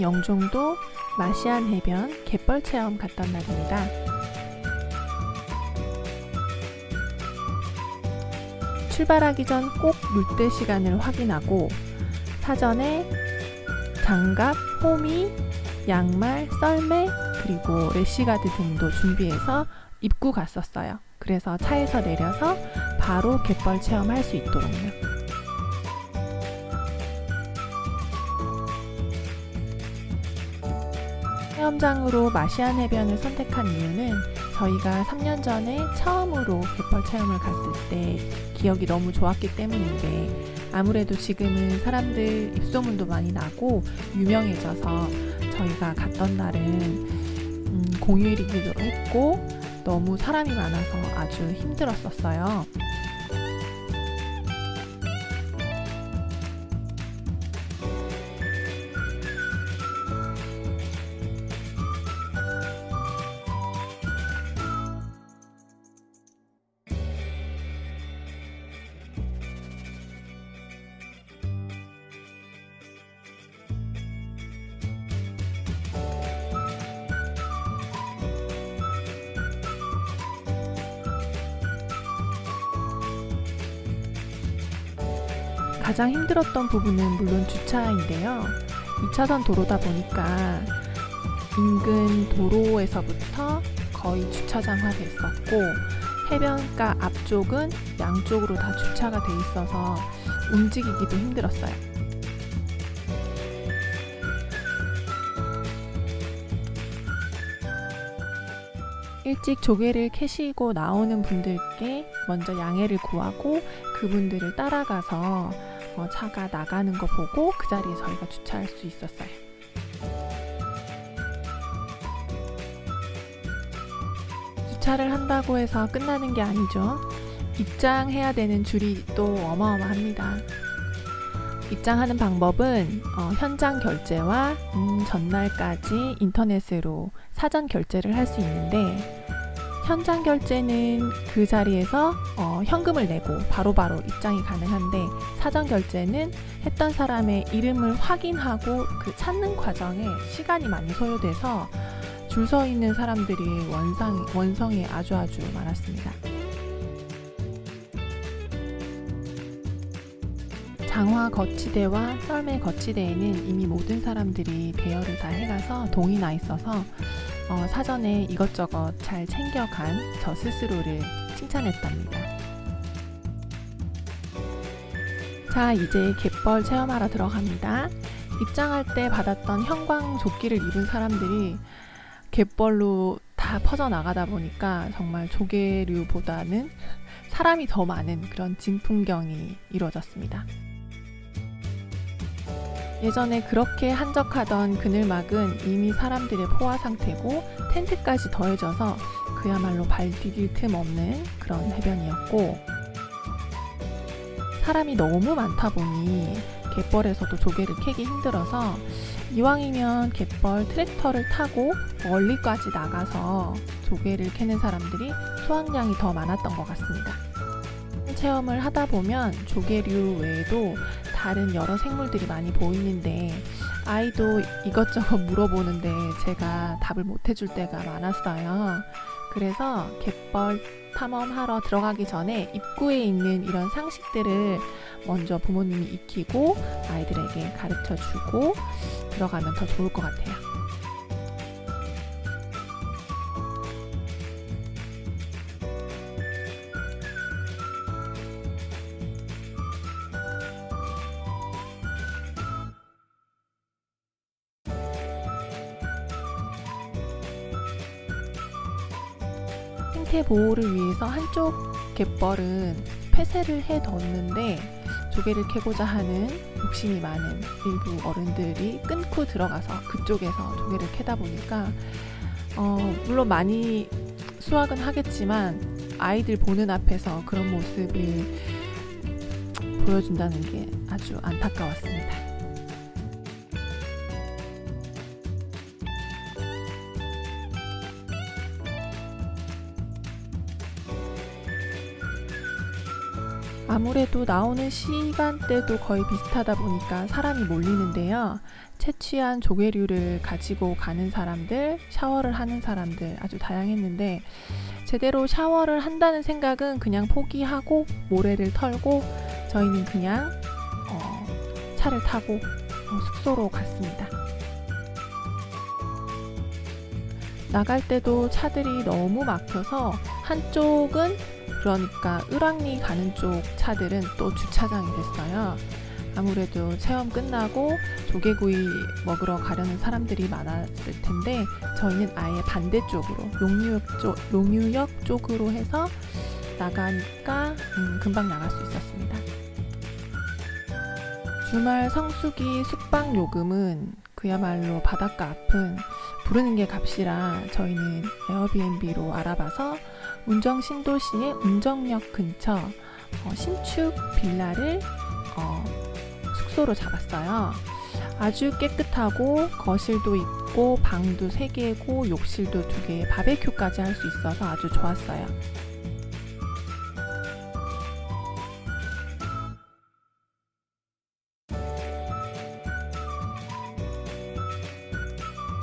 영종도 마시안 해변 갯벌 체험 갔던 날입니다. 출발하기 전 꼭 물때 시간을 확인하고 사전에 장갑, 호미, 양말, 썰매, 그리고 래시가드 등도 준비해서 입고 갔었어요. 그래서 차에서 내려서 바로 갯벌 체험할 수 있도록요. 체험장으로 마시안 해변을 선택한 이유는 저희가 3년 전에 처음으로 갯벌 체험을 갔을 때 기억이 너무 좋았기 때문인데 아무래도 지금은 사람들 입소문도 많이 나고 유명해져서 저희가 갔던 날은 음, 공휴일이기도 했고 너무 사람이 많아서 아주 힘들었었어요. 가장 힘들었던 부분은 물론 주차인데요. 2차선 도로다 보니까 인근 도로에서부터 거의 주차장화 됐었고 해변가 앞쪽은 양쪽으로 다 주차가 돼 있어서 움직이기도 힘들었어요. 일찍 조개를 캐시고 나오는 분들께 먼저 양해를 구하고 그분들을 따라가서 어, 차가 나가는 거 보고 그 자리에 저희가 주차할 수 있었어요. 주차를 한다고 해서 끝나는 게 아니죠. 입장해야 되는 줄이 또 어마어마합니다. 입장하는 방법은 어, 현장 결제와 음, 전날까지 인터넷으로 사전 결제를 할 수 있는데 현장 결제는 그 자리에서 어, 현금을 내고 바로 바로 입장이 가능한데 사전 결제는 했던 사람의 이름을 확인하고 그 찾는 과정에 시간이 많이 소요돼서 줄 서 있는 사람들이 원상, 원성이 아주 아주 많았습니다. 장화 거치대와 썰매 거치대에는 이미 모든 사람들이 대여를 다 해가서 동이 나 있어서 어, 사전에 이것저것 잘 챙겨간 저 스스로를 칭찬했답니다. 자, 이제 갯벌 체험하러 들어갑니다. 입장할 때 받았던 형광 조끼를 입은 사람들이 갯벌로 다 퍼져 나가다 보니까 정말 조개류보다는 사람이 더 많은 그런 진풍경이 이루어졌습니다. 예전에 그렇게 한적하던 그늘막은 이미 사람들의 포화 상태고 텐트까지 더해져서 그야말로 발 디딜 틈 없는 그런 해변이었고 사람이 너무 많다 보니 갯벌에서도 조개를 캐기 힘들어서 이왕이면 갯벌 트랙터를 타고 멀리까지 나가서 조개를 캐는 사람들이 수확량이 더 많았던 것 같습니다. 체험을 하다 보면 조개류 외에도 다른 여러 생물들이 많이 보이는데 아이도 이것저것 물어보는데 제가 답을 못 해줄 때가 많았어요. 그래서 갯벌 탐험하러 들어가기 전에 입구에 있는 이런 상식들을 먼저 부모님이 익히고 아이들에게 가르쳐 주고 들어가면 더 좋을 것 같아요. 생태 보호를 위해서 한쪽 갯벌은 폐쇄를 해 뒀는데 조개를 캐고자 하는 욕심이 많은 일부 어른들이 끊고 들어가서 그쪽에서 조개를 캐다 보니까 어, 물론 많이 수확은 하겠지만 아이들 보는 앞에서 그런 모습을 보여준다는 게 아주 안타까웠습니다. 아무래도 나오는 시간대도 거의 비슷하다 보니까 사람이 몰리는데요. 채취한 조개류를 가지고 가는 사람들, 샤워를 하는 사람들 아주 다양했는데 제대로 샤워를 한다는 생각은 그냥 포기하고 모래를 털고 저희는 그냥 어, 차를 타고 어, 숙소로 갔습니다. 나갈 때도 차들이 너무 막혀서 한쪽은 그러니까 을왕리 가는 쪽 차들은 또 주차장이 됐어요. 아무래도 체험 끝나고 조개구이 먹으러 가려는 사람들이 많았을 텐데 저희는 아예 반대쪽으로 용유역 쪽, 용유역 쪽으로 해서 나가니까 음, 금방 나갈 수 있었습니다. 주말 성수기 숙박 요금은 그야말로 바닷가 앞은 부르는 게 값이라 저희는 에어비앤비로 알아봐서 운정 신도시의 운정역 근처 어, 신축 빌라를 어, 숙소로 잡았어요. 아주 깨끗하고 거실도 있고 방도 3개고 욕실도 2개, 바베큐까지 할 수 있어서 아주 좋았어요.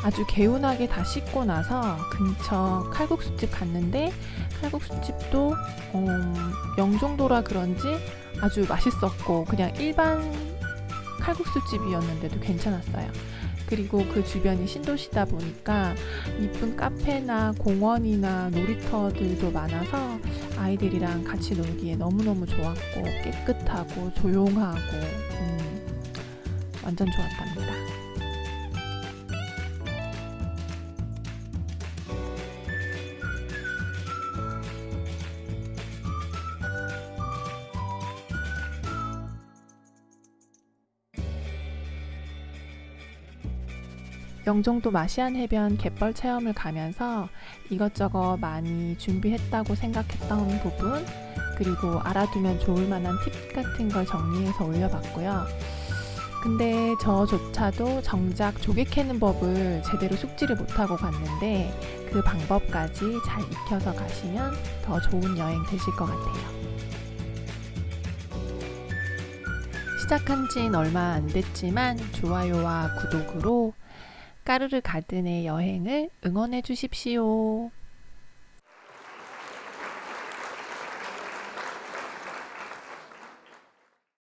아주 개운하게 다 씻고 나서 근처 칼국수집 갔는데 칼국수집도 음, 영종도라 그런지 아주 맛있었고 그냥 일반 칼국수집이었는데도 괜찮았어요. 그리고 그 주변이 신도시다 보니까 이쁜 카페나 공원이나 놀이터들도 많아서 아이들이랑 같이 놀기에 너무너무 좋았고 깨끗하고 조용하고 음, 완전 좋았답니다. 영종도 마시안 해변 갯벌 체험을 가면서 이것저것 많이 준비했다고 생각했던 부분 그리고 알아두면 좋을 만한 팁 같은 걸 정리해서 올려봤고요. 근데 저조차도 정작 조개 캐는 법을 제대로 숙지를 못하고 갔는데 그 방법까지 잘 익혀서 가시면 더 좋은 여행 되실 것 같아요. 시작한 지는 얼마 안 됐지만 좋아요와 구독으로 까르르 가든의 여행을 응원해 주십시오.